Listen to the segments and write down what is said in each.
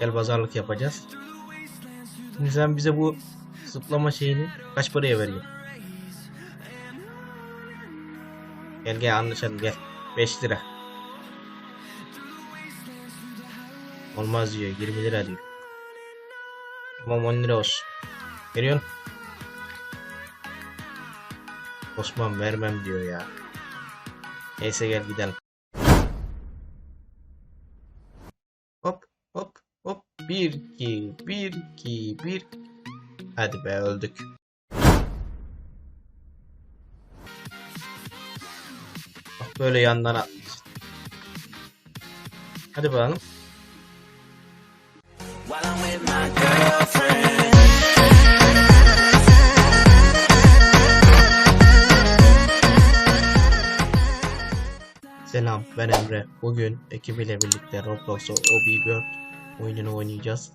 Gel pazarlık yapacağız. Şimdi sen bize bu zıplama şeyini kaç paraya veriyorsun? Gel gel anlaşalım gel. 5 lira. Olmaz diyor 20 lira diyor. Tamam 10 lira olsun. Veriyorsun. Osman vermem diyor ya. Neyse gel gidelim. Hop hop hop. 1 2 1 2 1 Hadi be öldük. Bak böyle yandan atlayacağız. Hadi bakalım. Selam ben Emre. Bugün ekibiyle birlikte Roblox'a Obi Bird oyununu oynayacağız.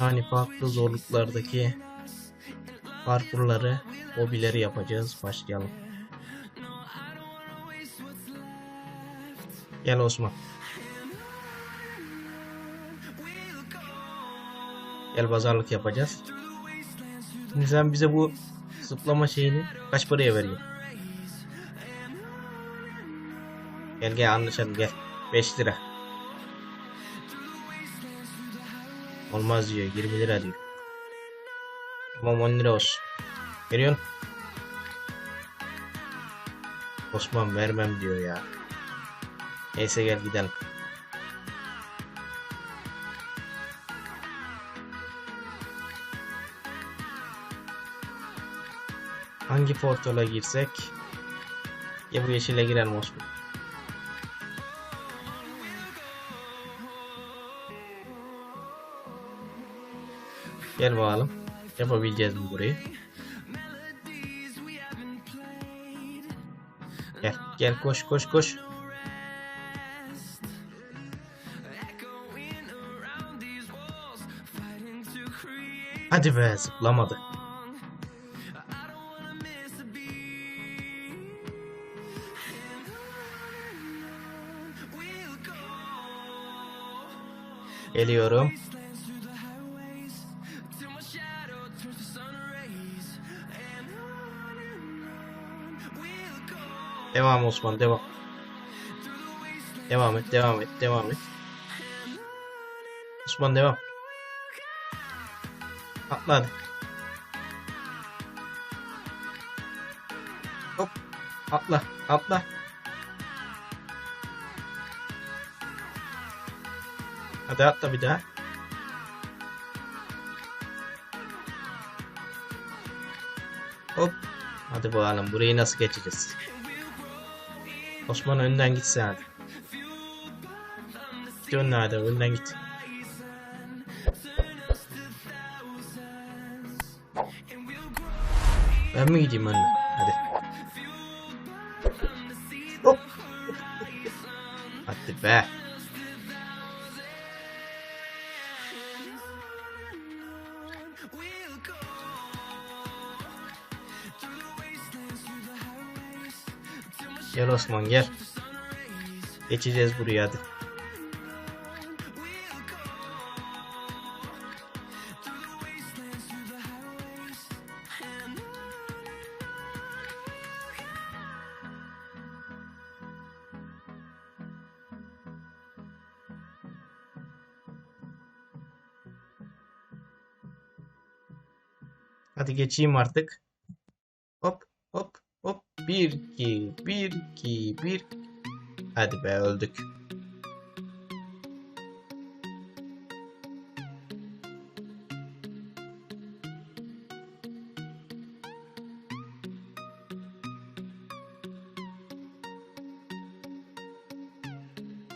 Yani farklı zorluklardaki parkurları, hobileri yapacağız. Başlayalım. Gel Osman. Gel pazarlık yapacağız. Şimdi sen bize bu zıplama şeyini kaç paraya veriyorsun? Gel gel anlaşalım gel. 5 lira. Olmaz diyor 20 lira diyor. Tamam 10 lira olsun. Veriyorsun. Osman vermem diyor ya. Neyse gel gidelim. Hangi portala girsek? Ya bu yeşile girelim Osman. Gel bakalım. Yapabileceğiz mi burayı? Gel, gel koş koş koş. Hadi be zıplamadı. Geliyorum. Devam Osman devam. Devam et devam et devam et. Osman devam. Atla hadi. Hop. Atla atla. Hadi atla bir daha. Hop. Hadi bakalım burayı nasıl geçeceğiz? Osman önden gitse hadi. Önden hadi önden git. Ben mi gideyim önden? Hadi. Hop. Hadi be. Gel Osman gel. Geçeceğiz buraya hadi. Hadi geçeyim artık. Hop hop hop. 1 2 1 2 1 Hadi be öldük.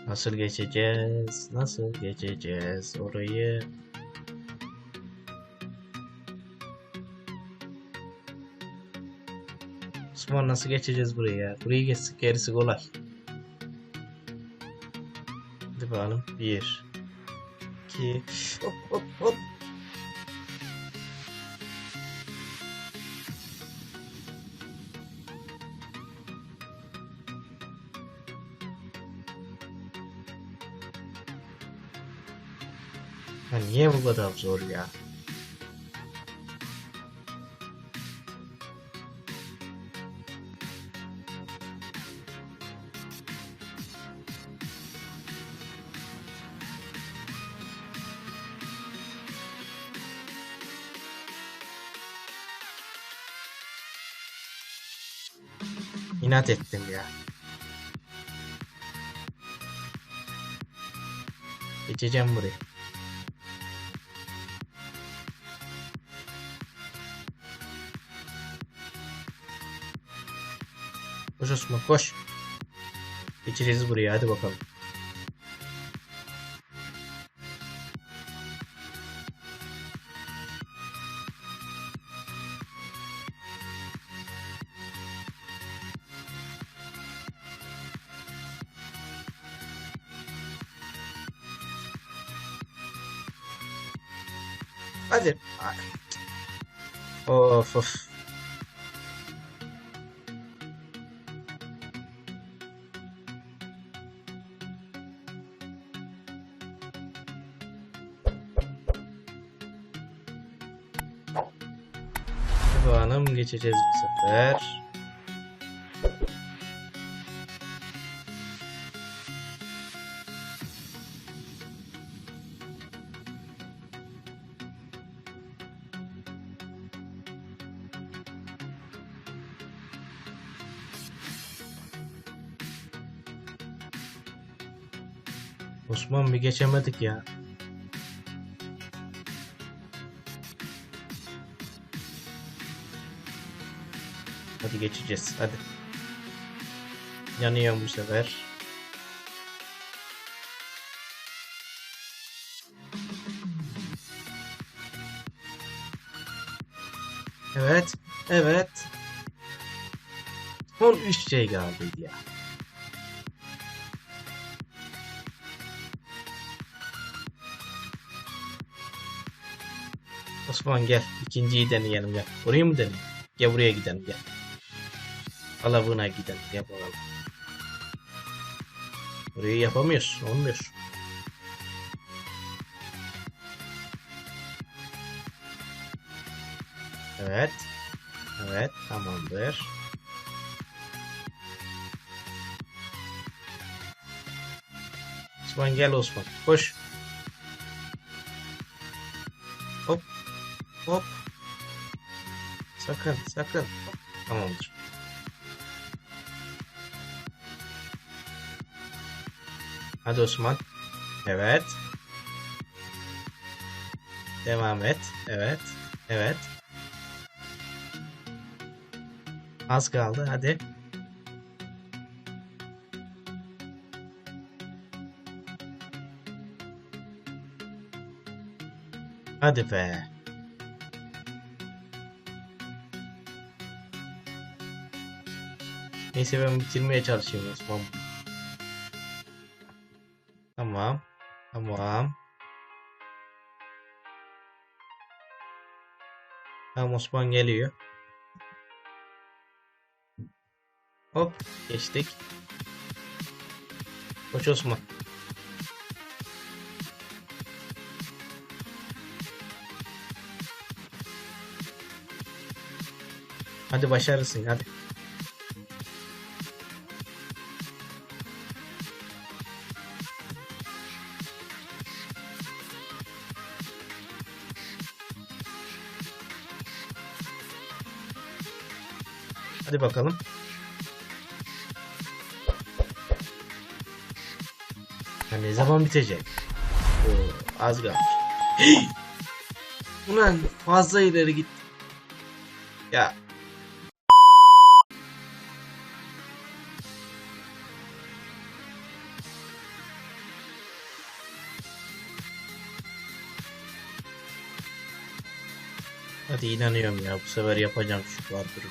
Nasıl geçeceğiz? Nasıl geçeceğiz orayı? Osman nasıl geçeceğiz buraya ya? Burayı geçsek gerisi kolay. Hadi bakalım. Bir. iki. Hop hop hop. Ya niye bu kadar zor ya? İnat ettim ya. Geçeceğim burayı. Koş Osman koş. Geçeceğiz buraya hadi bakalım. Hadi. Of of. Hanım geçeceğiz bu sefer. Osman bir geçemedik ya. Hadi geçeceğiz. Hadi. Yanıyorum bu sefer. Evet. Evet. Son 3 şey kaldıydı ya. Osman gel. ikinciyi deneyelim gel. Burayı mı deneyelim? Gel buraya gidelim gel. Alabına gidelim. Gel bakalım. Burayı yapamıyoruz. Olmuyor. Evet. Evet. Tamamdır. Osman gel Osman. Koş. Hop. Sakın. Sakın. Tamamdır. Hadi Osman. Evet. Devam et. Evet. Evet. Az kaldı. Hadi. Hadi be. Neyse ben bitirmeye çalışıyorum Osman. Tamam. Tamam. Tamam Osman geliyor. Hop geçtik. Koç Osman. Hadi başarısın hadi. Bakalım. Ya ne zaman bitecek? Oo, az kalmış. Ulan fazla ileri git. Ya. Hadi inanıyorum ya bu sefer yapacağım şu parkuru.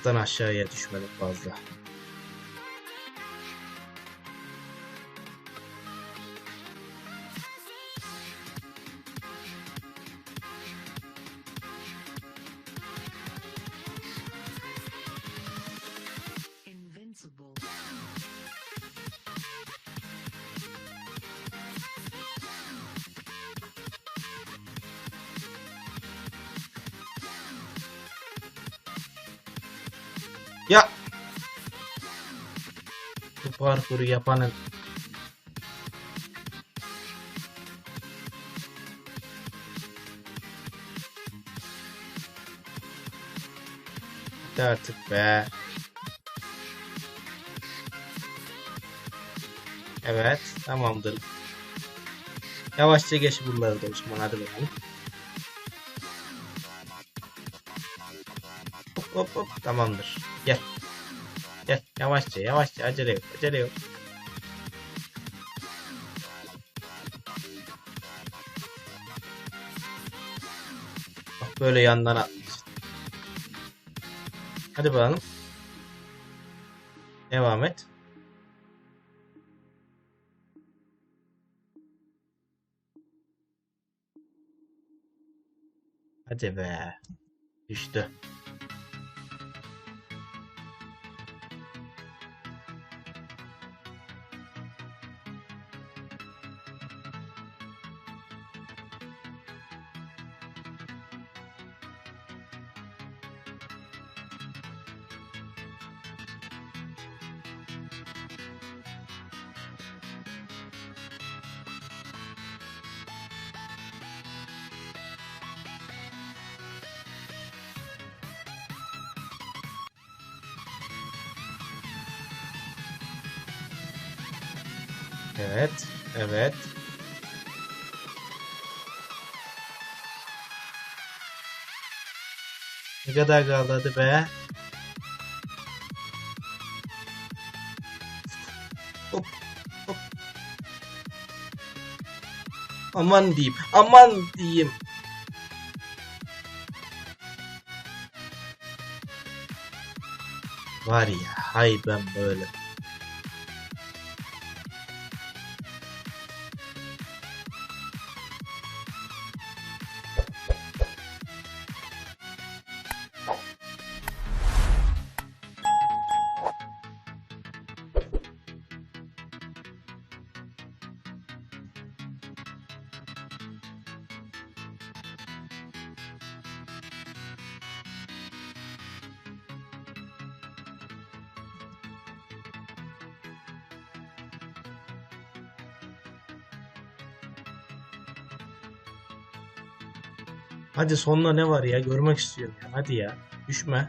Allah'tan aşağıya düşmedim fazla. Ya. Bu parkuru yapanın Hadi artık be. Evet, tamamdır. Yavaşça geç buraları da Osman hadi bakalım. Hop hop tamamdır. Gel. Gel yavaşça yavaşça acele yok acele yok. Bak böyle yandan atmışsın. Hadi bakalım. Devam et. Hadi be. Düştü. Evet. Evet. Ne kadar kaldı hadi be. Hop hop. Aman diyeyim. Aman diyeyim. Var ya hay ben böyle. Hadi sonunda ne var ya görmek istiyorum ya. Hadi ya. Düşme.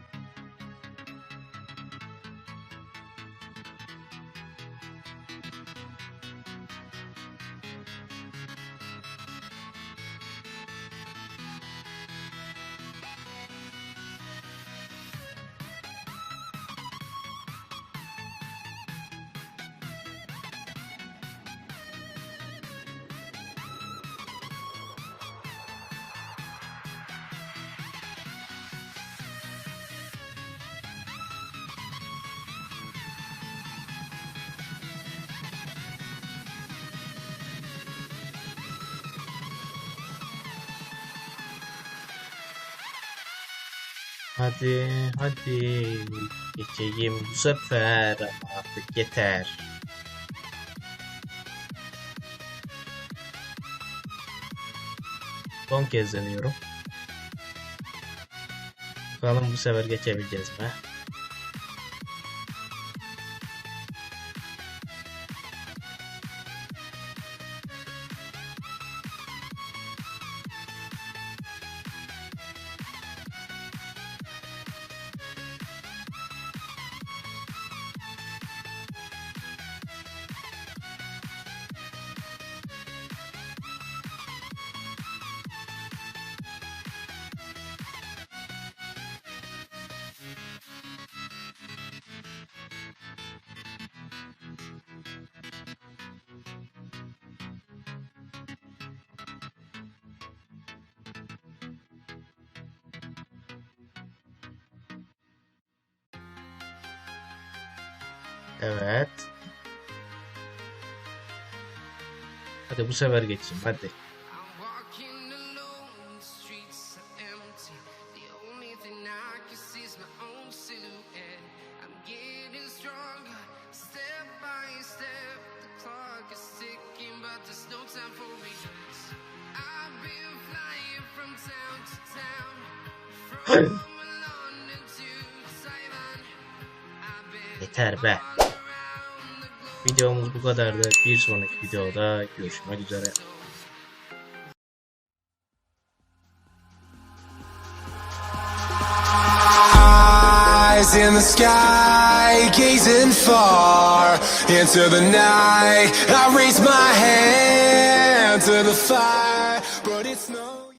Hadi hadi. Geçeyim bu sefer ama artık yeter. Son kez deniyorum. Bakalım bu sefer geçebileceğiz mi? Evet. Hadi bu sefer geçeyim hadi. Yeter be. Videomuz bu kadardı. Bir sonraki videoda görüşmek üzere. Eyes in the sky, gazing far into the night. I raise my hand to the fire.